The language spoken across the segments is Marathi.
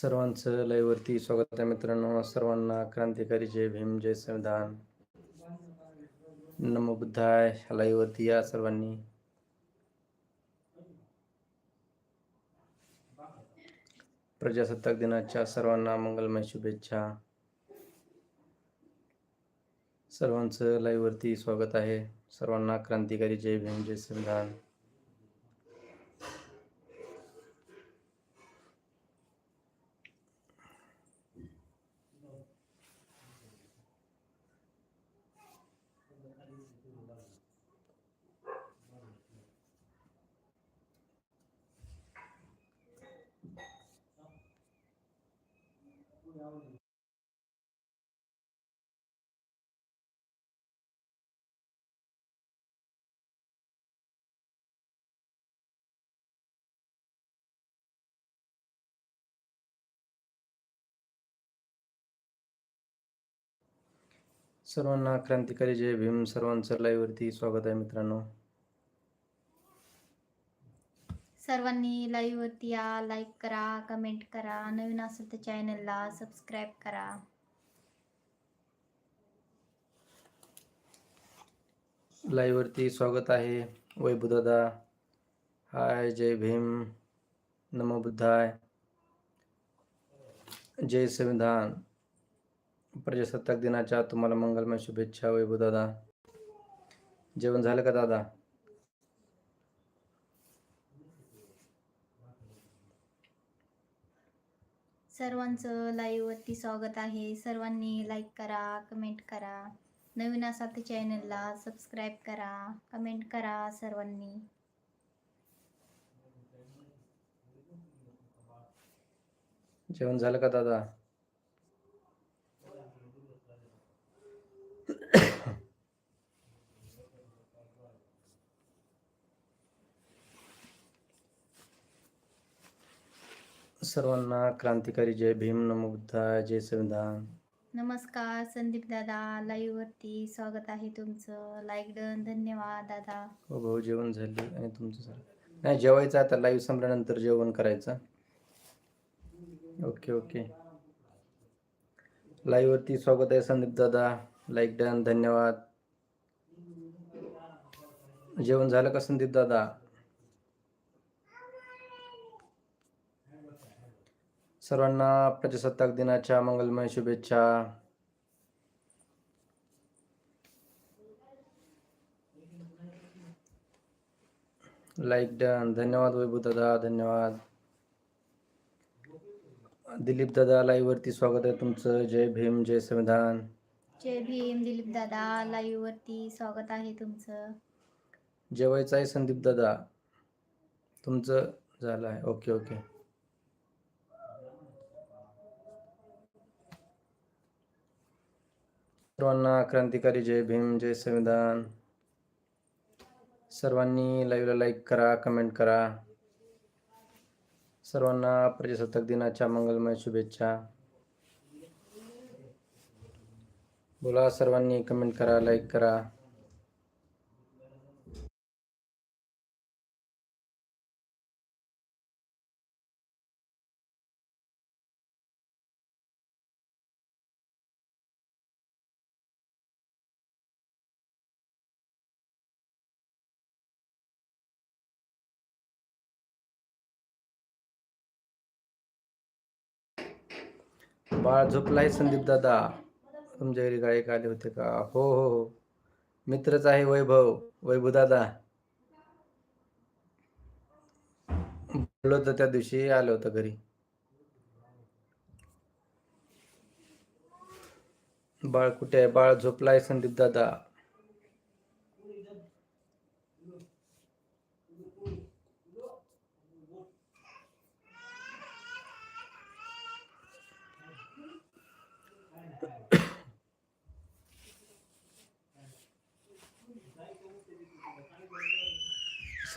सर्वांचं लयवरती स्वागत आहे मित्रांनो. सर्वांना क्रांतिकारी जय भीम जय संविधान. नमो बुद्धाय या सर्वांनी. प्रजासत्ताक दिनाच्या सर्वांना मंगलमय शुभेच्छा. सर्वांचं लाईव्हवरती स्वागत आहे. सर्वांना क्रांतिकारी जय भीम जय संविधान. सर्वांना क्रांतिकारी जय भीम. सर्वांचं लाईव्हवरती स्वागत आहे मित्रांनो. सर्वांनी लाईव्हवरती या लाईक करा कमेंट करा. नवीन असेल तर चॅनलला सबस्क्राईब करा. लाईव्हवरती स्वागत आहे. वैभुदादा हाय जय भीम. नमो बुद्धाय. जय संविधान. प्रजासत्ताक दिनाच्या तुम्हाला मंगलमय शुभेच्छा वैभुदादा जेवण झालं का दादा? सर्वांचं लाईव्ह वरती स्वागत आहे. सर्वांनी लाईक करा कमेंट करा. नवीन असा ते चॅनलला सबस्क्राईब करा कमेंट करा सर्वांनी. जेवण झालं का दादा? सर्वांना क्रांतिकारी जय भीम नमो बुद्धाय जय संविधान. नमस्कार संदीप दादा लाईव्ह वरती स्वागत आहे तुमचं. लाईक डन धन्यवाद दादा. हो भाऊ जेवण झाले आणि तुमचं झालं नाही जेवायचं आता लाईव्ह संपल्यानंतर जेवण करायचं. ओके ओके लाईव्ह वरती स्वागत आहे संदीप दादा. लाईक डन धन्यवाद. जेवण झालं का संदीप दादा? सर्वांना प्रजासत्ताक दिनाच्या मंगलमय शुभेच्छा. लाईक डन धन्यवाद वैभव दादा धन्यवाद. दिलीप दादा लाईव्ह वरती स्वागत आहे तुमचं. जय भीम जय संविधान. जय भीम दिलीप दादा लाईव्ह वरती स्वागत आहे तुमचं. जेवायचं आहे संदीप दादा. तुमचं झालं आहे. Okay okay. सर्वांना क्रांतिकारी जय भीम जय संविधान. सर्वांनी लाईव्हला लाईक करा कमेंट करा. सर्वांना प्रजासत्ताक दिनाच्या मंगलमय शुभेच्छा. बोला सर्वांनी कमेंट करा लाईक करा. बाळ झोपलाय संदीप दादा. तुमच्या घरी गायक आले होते का? हो हो हो. मित्रच आहे वैभव वैभव दादा. बोललो होतो त्या दिवशी आलं होतं घरी. बाळ कुठे आहे? बाळ झोपलाय संदीप दादा.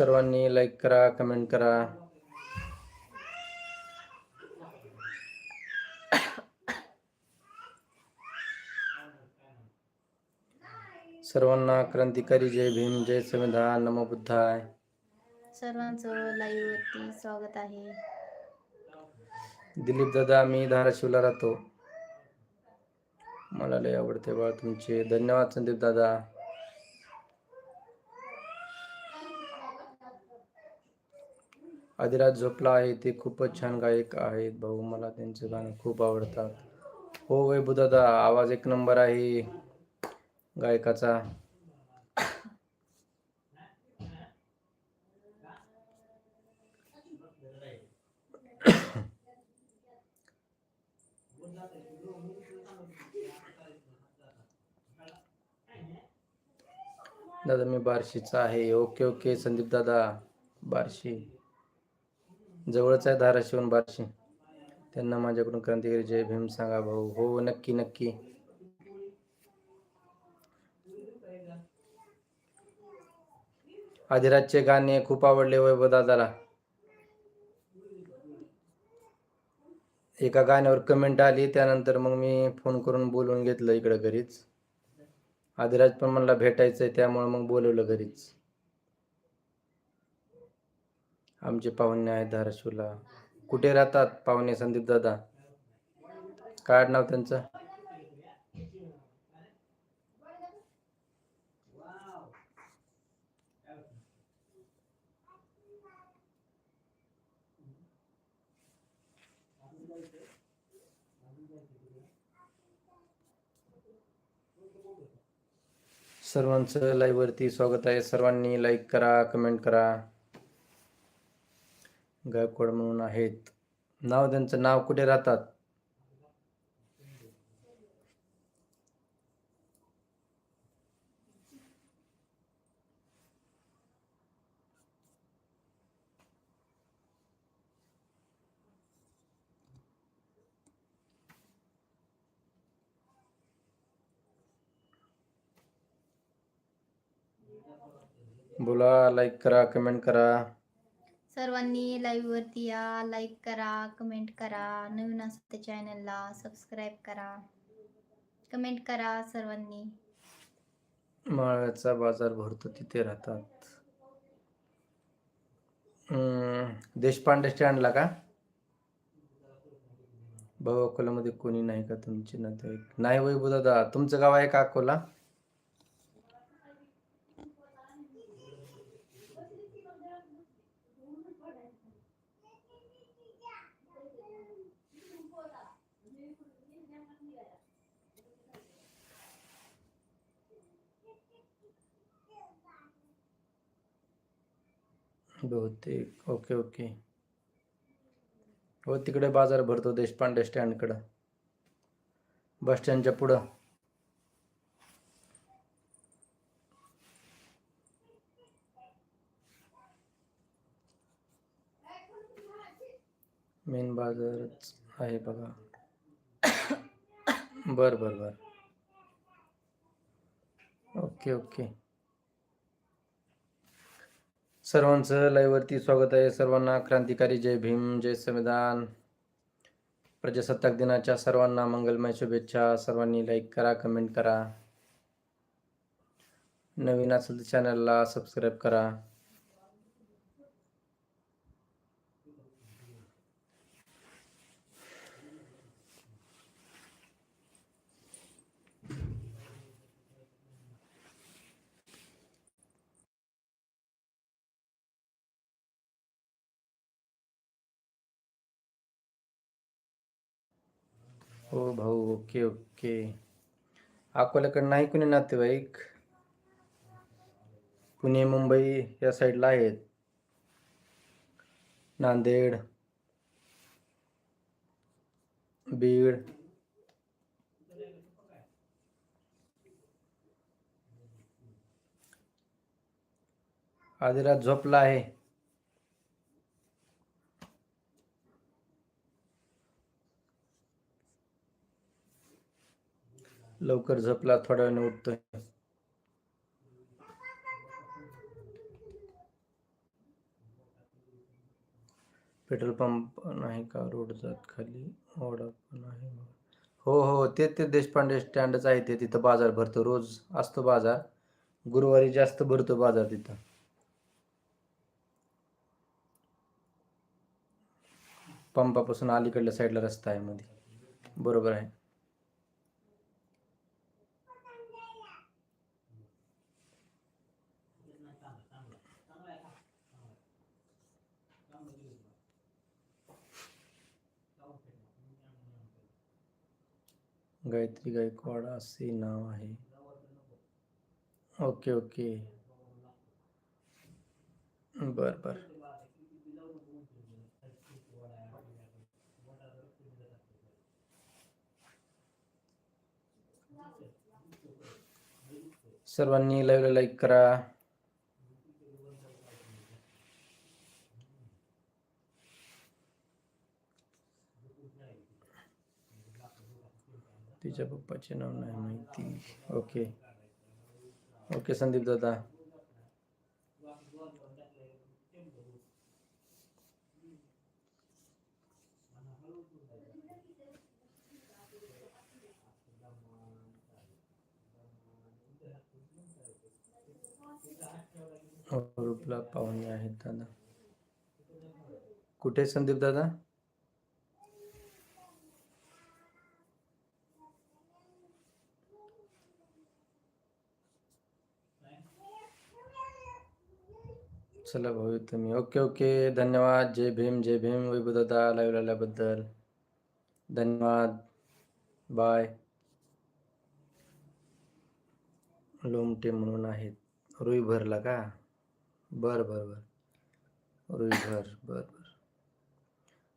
सर्वांनी लाईक करा कमेंट करा. सर्वांना क्रांतिकारी जय भीम जय संविधान नमो बुद्धाय. सर्वांचं लाईव्ह वरती स्वागत आहे. दिलीप दादा मी धाराशिवला राहतो. मला लय आवडते बाळ तुमचे. धन्यवाद संदीप दादा. आदिराज झोपला आहे. ते खूपच छान गायक आहेत. भाऊ मला त्यांचे गाणे खूप आवडतात हो वैभू दादा आवाज एक नंबर आहे गायकाचा. दादा मी बार्शीचा आहे. ओके ओके संदीप दादा बार्शी. जवळच आहे धाराशिवून बारशी. त्यांना माझ्याकडून क्रांतिकारी जय भीम सांगा भाऊ. हो नक्की नक्की. आदिराजचे गाणे खूप आवडले वैभव दादाला एका गाण्यावर कमेंट आली त्यानंतर मग मी फोन करून बोलवून घेतलं इकडं घरीच. आदिराज पण मला भेटायचंय. त्यामुळे मग बोलवलं घरीच. आमचे पाहुणे आहेत धाराशिवला. कुठे राहतात पाहुणे संदीप दादा? काय नाव त्यांचं? सर्वांचं लाईव्ह वरती स्वागत आहे. सर्वांनी लाईक करा कमेंट करा. गायकवाड म्हणून आहेत. नाव त्यांचं नाव कुठे राहतात? बोला लाईक करा कमेंट करा. सर्वांनी लाईव्हवरती या. लाईक करा कमेंट करा. नवीन असते चॅनलला सबस्क्राईब करा. कमेंट करा सर्वांनी. माळ्याचा बाजार भरतो तिथे राहतात. हम्म, देशपांडे स्टँडला का? भाऊ अकोलामध्ये कोणी नाही का तुमचे नातेवाईक? नाही वैभव दादा तुमचं गाव आहे का अकोला? बहुतेक. Okay okay. हो तिकडे बाजार भरतो देशपांडे स्टँडकडं. बस स्टँडच्या पुढं. मेन बाजारच आहे बघा. बर बर बर. Okay okay. सर्वांचं लाईव्ह वरती स्वागत आहे. सर्वांना क्रांतिकारी जय भीम जय संविधान. प्रजासत्ताक दिनाच्या सर्वांना मंगलमय शुभेच्छा. सर्वांनी लाईक करा कमेंट करा. नवीन असेल तर चॅनलला सबस्क्राईब करा. हो भाऊ ओके ओके. अकोल्याकडे नाही कुणी नातेवाईक? पुणे मुंबई या साईडला आहेत. नांदेड बीड. आदिराज झोपला आहे. लवकर झपला थोड्या वेळाने उठतोय. पेट्रोल पंप नाही का? रोड जात खाली. ओढा पण आहे. हो हो ते ते देशपांडे स्टँडच आहे ते. तिथं बाजार भरतो. रोज असतो बाजार. गुरुवारी जास्त भरतो बाजार तिथं. पंपापासून अलीकडल्या साईडला रस्ता आहे मध्ये बरोबर आहे. गायत्री गायकवाड असे नाव आहे. Okay okay. बर बर. सर्वांनी लाईव्हला लाईक करा. तिच्या पप्पाचे ओके ओके संदीप दादा। रूपला पाहुणे आहेत दादा। कुठे संदीप दादा? चला भाऊ तुम्ही. Okay okay. धन्यवाद. जय भीम जय भीम. वैभव दादा लाईव्ह आल्याबद्दल. धन्यवाद. बाय लोमटे म्हणून आहेत. रुई भरला का? बर बर बर. रुई भर बर बर.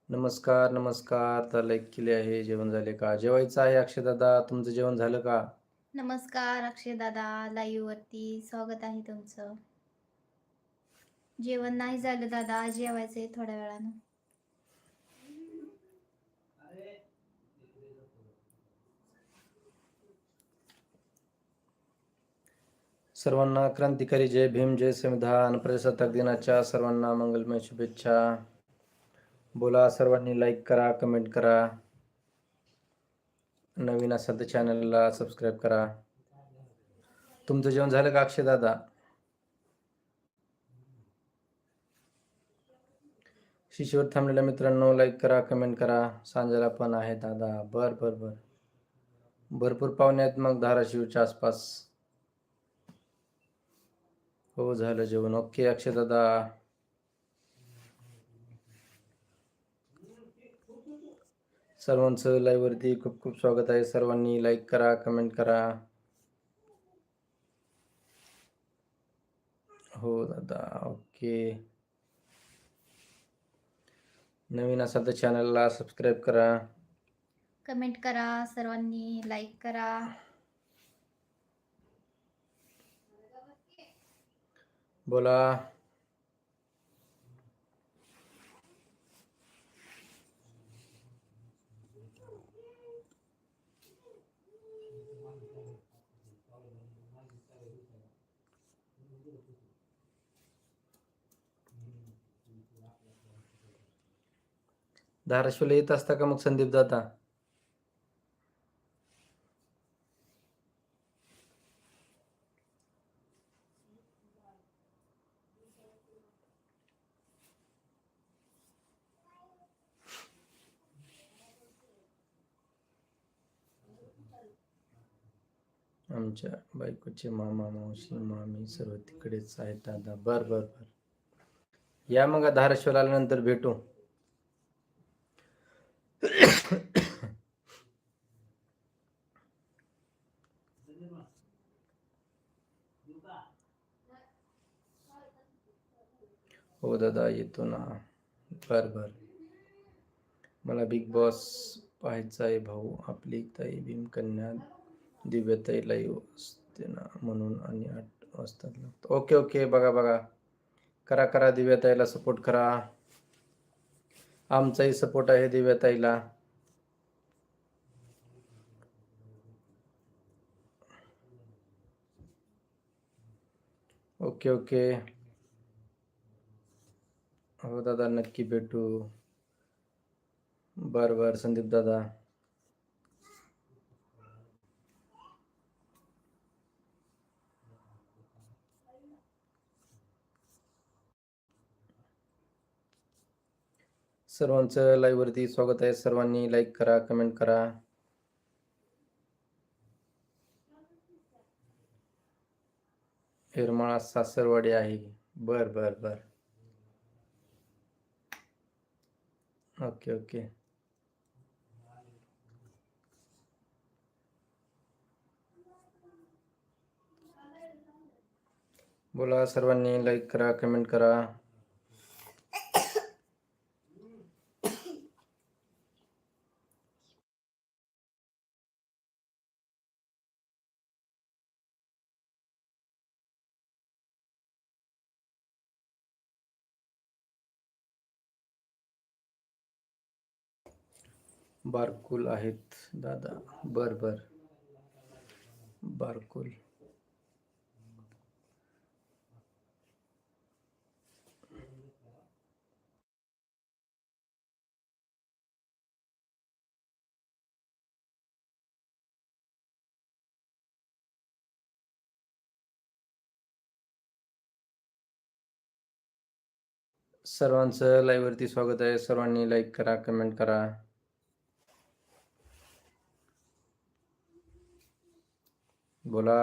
नमस्कार नमस्कार. तर लाईक केले आहे. जेवण झाले का? जेवायचं आहे अक्षय दादा तुमचं जेवण झालं का? नमस्कार अक्षय दादा लाईव्ह वरती स्वागत आहे तुमचं. जेवण नाही झालं दादा जेवायचंय थोड्या वेळानं. सर्वांना क्रांतिकारी जय भीम जय संविधान. प्रजासत्ताक दिनाच्या सर्वांना मंगलमय शुभेच्छा. बोला सर्वांनी लाईक करा कमेंट करा. नवीन असाल तर चॅनलला सबस्क्राईब करा. तुमचं जेवण झालं का अक्षय दादा? शिशीवर थांबलेल्या मित्रांनो लाईक करा कमेंट करा. सांजाला पण आहे दादा. बर बर बर. भरपूर पाहुणे आहेत मग धाराशिवच्या आसपास. हो झालं जेवण. ओके अक्षय दादा. सर्वांचं लाईव्ह वरती खूप खूप स्वागत आहे. सर्वांनी लाईक करा कमेंट करा. हो दादा. ओके. नवीन असाल तर चॅनलला सबस्क्राईब करा. कमेंट करा सर्वांनी लाईक करा. बोला. धाराशिवला येत असता का मग संदीप दादा? आमच्या बायकोचे मामा मावशी मामी सर्व तिकडेच आहेत दादा. बर बर बर. या मग धाराशिवला आल्यानंतर भेटू. हो दादा येतो ना. बर बर. मला बिग बॉस पाहायचा आहे भाऊ. आपली ताई भीमकन्या दिव्यताई लाईव्ह असते ना म्हणून आणि आठ वाजता लागतो ओके ओके बघा बघा. करा करा दिव्यताईला सपोर्ट करा. आमचाही सपोर्ट आहे दिव्यताईला ओके ओके हो दादा नक्की भेटू. बर बर संदीप दादा. सर्वांचं लाईव्ह वरती स्वागत आहे. सर्वांनी लाईक करा कमेंट करा. येरमाळा सासरवाडी आहे. बर बर बर. ओके ओके बोला सर्वानी लाइक करा कमेंट करा. बारकुल आहेत दादा. बर बर. बारकुल. सर्वांचं लाईव्हवरती स्वागत आहे. सर्वांनी लाईक करा कमेंट करा. बोला।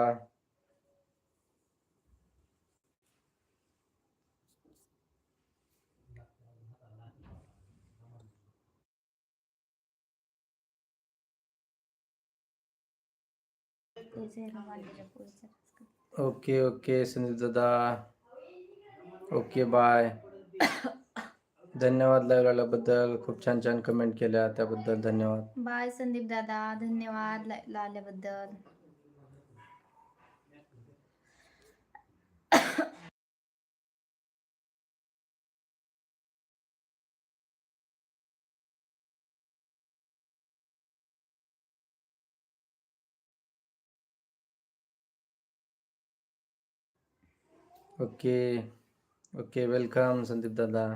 ओके ओके, संदीप दादा। Okay, bye. धन्यवाद लाईव्ह आल्याबद्दल खूप छान छान कमेंट केल्या, त्याबद्दल धन्यवाद. बाय संदीप दादा, धन्यवाद लाईव्हला आल्याबद्दल ओके ओके वेलकम संदीप दादा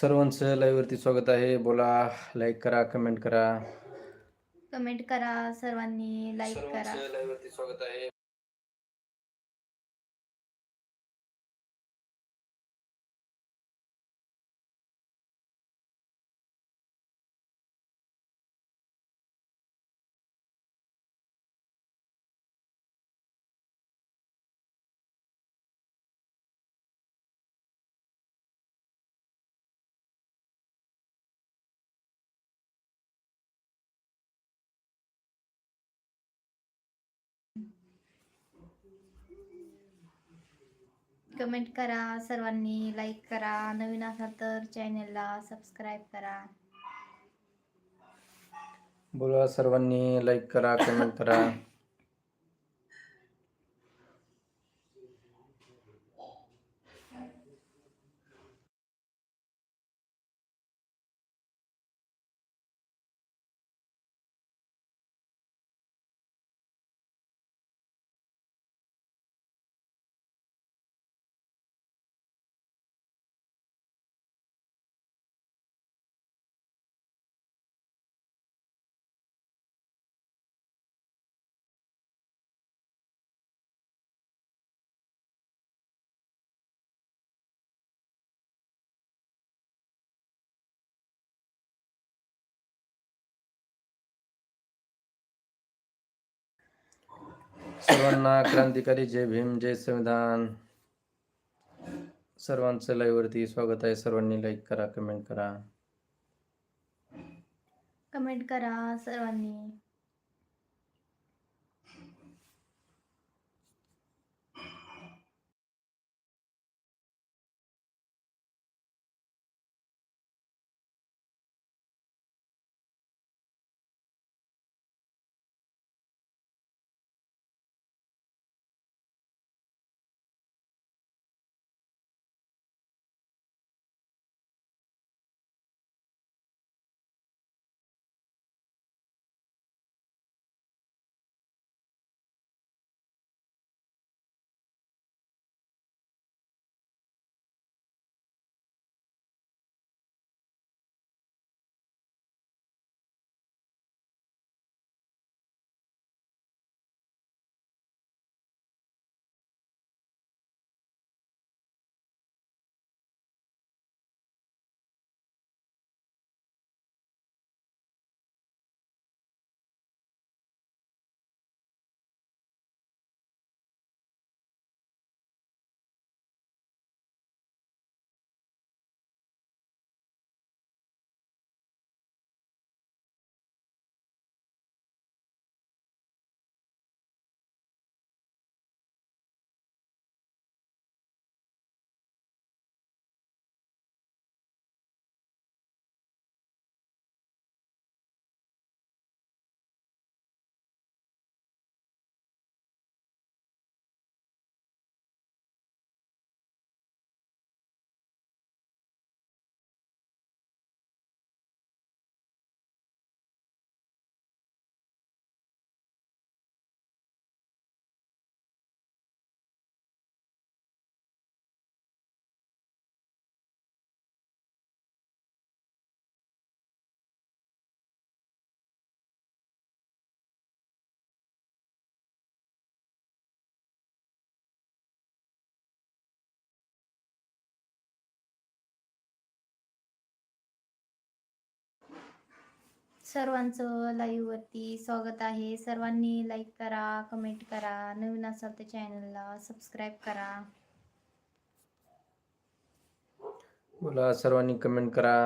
सर्वांचं लाईव्ह वरती स्वागत आहे. बोला लाईक करा कमेंट करा. कमेंट करा सर्वांनी लाईक करा सर्वांचं लाईव्ह वरती स्वागत आहे. कमेंट करा. सर्वांनी लाईक करा. नवीन असाल तर चॅनेलला सबस्क्राईब करा. बोला सर्वांनी लाईक करा कमेंट करा. सर्वांना क्रांतिकारी जय भीम जय संविधान. सर्वांचं लाईव्हवरती वरती स्वागत आहे. सर्वांनी लाईक करा कमेंट करा. कमेंट करा सर्वांनी. सर्वांचं लाईव्ह वरती स्वागत आहे. सर्वांनी लाईक करा कमेंट करा. नवीन असाल तर चॅनलला सबस्क्राईब करा. बोला सर्वांनी कमेंट करा.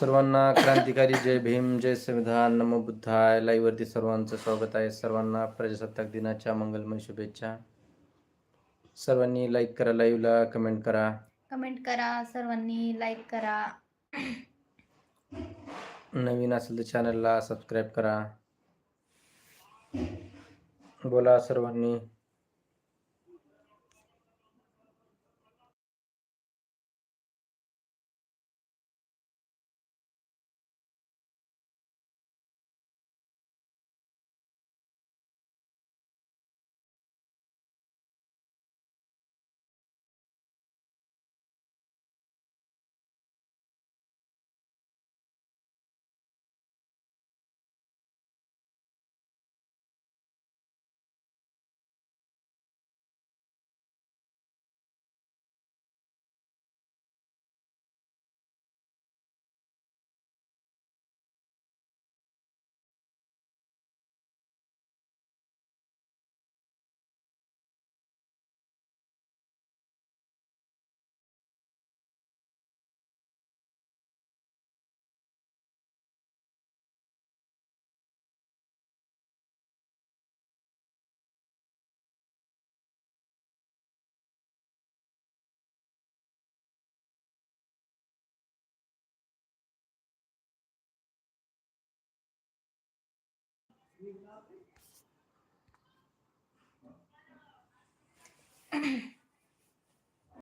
सर्वांना क्रांतिकारी जय भीम जय संविधान नमो बुद्धाय. लाईव्ह वरती सर्वांचं स्वागत आहे. सर्वांना प्रजासत्ताक दिनाच्या मंगलमय शुभेच्छा. सर्वांनी लाईक करा लाईव्हला कमेंट करा. कमेंट करा सर्वांनी लाईक करा. नवीन असेल तर चॅनलला सबस्क्राईब करा. बोला सर्वांनी.